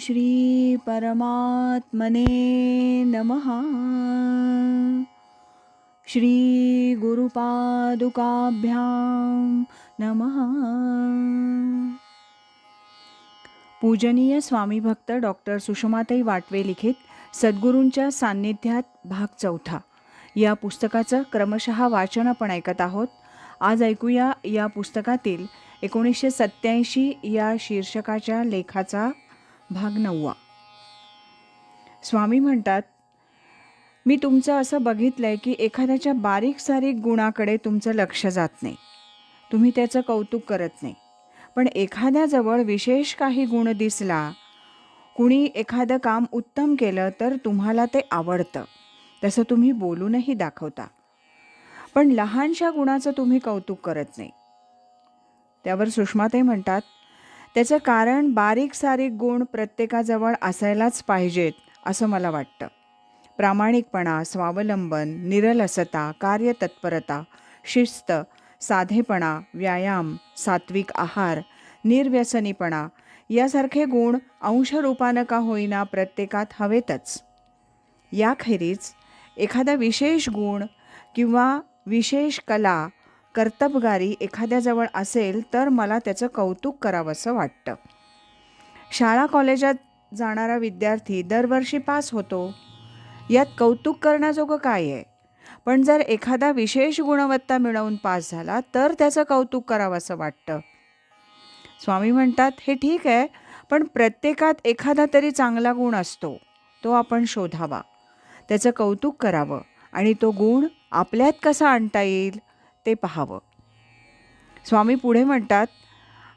श्री परमात्मने नमः। श्री गुरुपादुकाभ्यां नमः। पूजनीय स्वामी भक्त डॉक्टर सुषमाताई वाटवे लिखित सद्गुरूंच्या सान्निध्यात भाग चौथा. या पुस्तकाचं क्रमशः वाचन आपण ऐकत आहोत. आज ऐकूया या पुस्तकातील एकोणीसशे सत्याऐंशी या शीर्षकाच्या लेखाचा भाग नववा. स्वामी म्हणतात मी तुमचं असं बघितलं आहे की एखाद्याच्या बारीक सारीक गुणाकडे तुमचं लक्ष जात नाही. तुम्ही त्याचं कौतुक करत नाही. पण एखाद्याजवळ विशेष काही गुण दिसला कुणी एखादं काम उत्तम केलं तर तुम्हाला ते आवडतं. तसं तुम्ही बोलूनही दाखवता. पण लहानशा गुणाचं तुम्ही कौतुक करत नाही. त्यावर सुषमा ते म्हणतात त्याचं कारण बारीक सारीक गुण प्रत्येकाजवळ असायलाच पाहिजेत असं मला वाटतं. प्रामाणिकपणा स्वावलंबन निरलसता कार्यतत्परता शिस्त साधेपणा व्यायाम सात्विक आहार निर्व्यसनीपणा यासारखे गुण अंशरूपानं का होईना प्रत्येकात हवेतच. याखेरीज एखादा विशेष गुण किंवा विशेष कला कर्तबगारी एखाद्याजवळ असेल तर मला त्याचं कौतुक करावंसं वाटतं. शाळा कॉलेजात जाणारा विद्यार्थी दरवर्षी पास होतो. यात कौतुक करण्याजोगं काय आहे? पण जर एखादा विशेष गुणवत्ता मिळवून पास झाला तर त्याचं कौतुक करावंसं वाटतं. स्वामी म्हणतात हे ठीक आहे पण प्रत्येकात एखादा तरी चांगला गुण असतो. तो आपण शोधावा. त्याचं कौतुक करावं आणि तो गुण आपल्यात कसा आणता येईल? ते पाहावं. स्वामी पुढे म्हणतात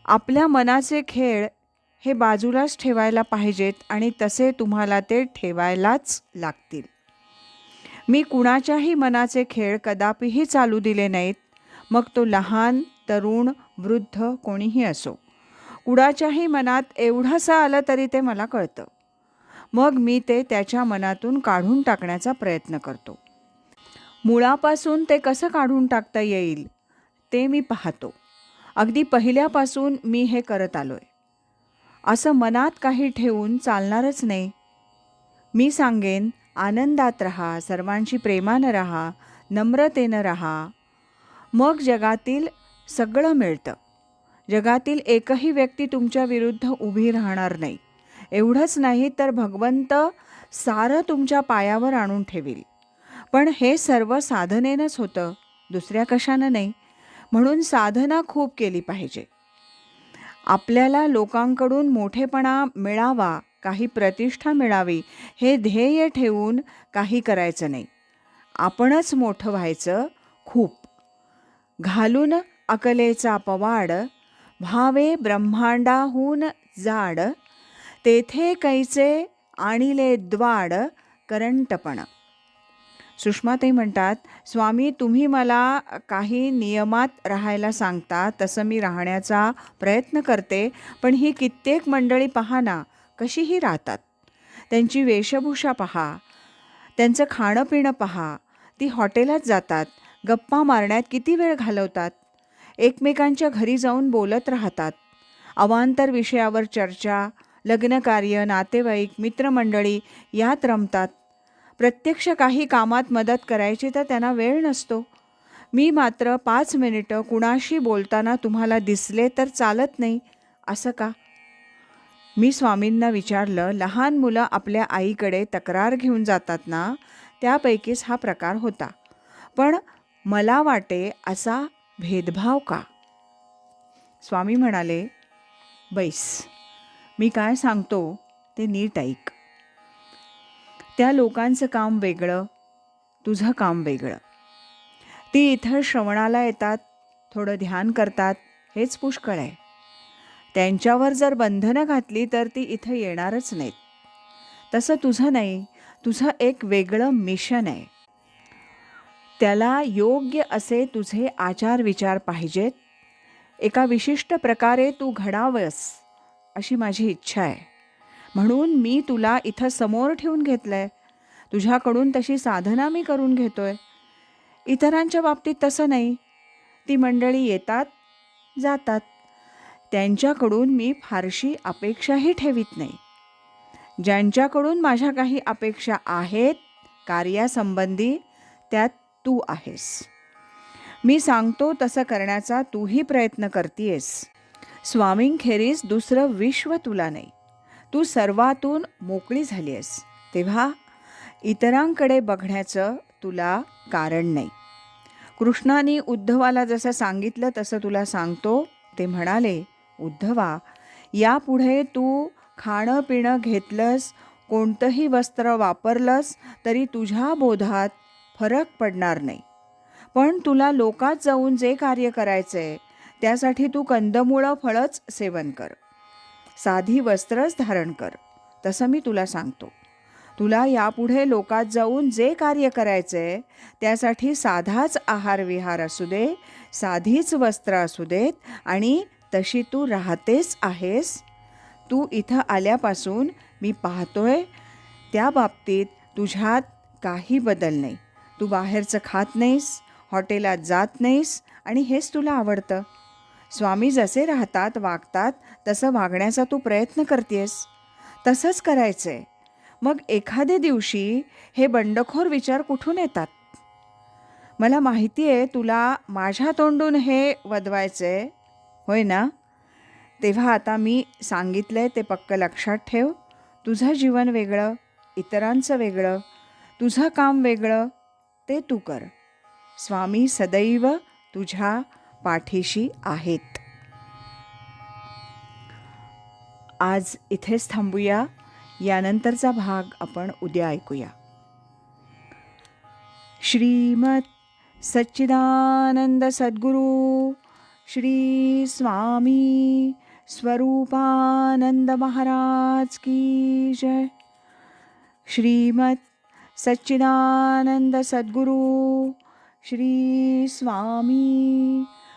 आपल्या मनाचे खेळ हे बाजूलाच ठेवायला पाहिजेत आणि तसे तुम्हाला ते ठेवायलाच लागतील. मी कुणाच्याही मनाचे खेळ कदापिही चालू दिले नाहीत. मग तो लहान तरुण वृद्ध कोणीही असो. कुणाच्याही मनात एवढंसं आलं तरी ते मला कळतं. मग मी ते त्याच्या मनातून काढून टाकण्याचा प्रयत्न करतो. मुळापासून ते कसं काढून टाकता येईल ते मी पाहतो. अगदी पहिल्यापासून मी हे करत आलो आहे असं मनात काही ठेवून चालणारच नाही. मी सांगेन आनंदात रहा सर्वांशी प्रेमानं राहा नम्रतेनं रहा. मग जगातील सगळं मिळतं. जगातील एकही व्यक्ती तुमच्या विरुद्ध उभी राहणार नाही. एवढंच नाही तर भगवंत सारं तुमच्या पायावर आणून ठेवील. पण हे सर्व साधनेनंच होतं दुसऱ्या कशानं नाही. म्हणून साधना खूप केली पाहिजे. आपल्याला लोकांकडून मोठेपणा मिळावा काही प्रतिष्ठा मिळावी हे ध्येय ठेवून काही करायचं नाही. आपणच मोठं व्हायचं खूप. घालून अकलेचा पवाड भावे ब्रह्मांडाहून जाड तेथे कैचे आणिले द्वाड करंटपण. सुषमाताई म्हणतात स्वामी तुम्ही मला काही नियमात राहायला सांगता तसं मी राहण्याचा प्रयत्न करते पण ही कित्येक मंडळी पहा ना कशीही राहतात. त्यांची वेशभूषा पहा त्यांचं खाणं पिणं पहा ती हॉटेलात जातात गप्पा मारण्यात किती वेळ घालवतात एकमेकांच्या घरी जाऊन बोलत राहतात. अवांतर विषयावर चर्चा लग्नकार्य नातेवाईक मित्रमंडळी यात रमतात. प्रत्यक्ष काही कामात मदत करायची तर त्यांना वेळ नसतो. मी मात्र पाच मिनिटं कुणाशी बोलताना तुम्हाला दिसले तर चालत नाही असं का? मी स्वामींना विचारलं लहान मुलं आपल्या आईकडे तक्रार घेऊन जातात ना त्यापैकीच हा प्रकार होता. पण मला वाटे असा भेदभाव का? स्वामी म्हणाले बैस मी काय सांगतो ते नीट ऐक. त्या लोकांचं काम वेगळं तुझं काम वेगळं. ती इथं श्रवणाला येतात थोडं ध्यान करतात हेच पुष्कळ आहे. त्यांच्यावर जर बंधनं घातली तर ती इथं येणारच नाहीत. तसं तुझं नाही तुझं एक वेगळं मिशन आहे. त्याला योग्य असे तुझे आचार विचार पाहिजेत. एका विशिष्ट प्रकारे तू घडावंस अशी माझी इच्छा आहे. म्हणून मी तुला इथं समोर ठेवून घेतलं आहे तुझ्याकडून तशी साधना मी करून घेतो आहे इतरांच्या बाबतीत तसं नाही. ती मंडळी येतात जातात. त्यांच्याकडून मी फारशी अपेक्षाही ठेवीत नाही. ज्यांच्याकडून माझ्या काही अपेक्षा आहेत कार्यासंबंधी त्यात तू आहेस. मी सांगतो तसं करण्याचा तूही प्रयत्न करतीयस. स्वामींखेरीज दुसरं विश्व तुला नाही. तू सर्वातून मोकळी झाली आहेस तेव्हा इतरांकडे बघण्याचं तुला कारण नाही. कृष्णाने उद्धवाला जसं सांगितलं तसं तुला सांगतो. ते म्हणाले उद्धवा यापुढे तू खाणं पिणं घेतलंस कोणतंही वस्त्र वापरलंस तरी तुझ्या बोधात फरक पडणार नाही. पण तुला लोकात जाऊन जे कार्य करायचं आहे त्यासाठी तू कंदमुळं फळंच सेवन कर. साधी वस्त्रच धारण कर. तसं मी तुला सांगतो. तुला यापुढे लोकात जाऊन जे कार्य करायचं आहे त्यासाठी साधाच आहार विहार असू दे साधीच वस्त्र असू देत आणि तशी तू राहतेच आहेस. तू इथं आल्यापासून मी पाहतोय त्या बाबतीत तुझ्यात काही बदल नाही. तू बाहेरचं खात नाहीस हॉटेलात जात नाहीस आणि हेच तुला आवडतं. स्वामी जसे राहतात वागतात तसं वागण्याचा तू प्रयत्न करतेस तसंच करायचं आहे मग एखाद्या दिवशी हे बंडखोर विचार कुठून येतात? मला माहिती आहे तुला माझ्या तोंडून हे वदवायचं आहे होय ना? तेव्हा आता मी सांगितलं आहे ते पक्क लक्षात ठेव. तुझं जीवन वेगळं इतरांचं वेगळं तुझं काम वेगळं ते तू कर. स्वामी सदैव तुझ्या पाठीशी आहेत. आज इथेच थांबूया. यानंतरचा भाग आपण उद्या ऐकूया. श्रीमत सच्चिदानंद सद्गुरू श्री स्वामी स्वरूपानंद महाराज की जय. श्रीमत सच्चिदानंद सद्गुरू श्री स्वामी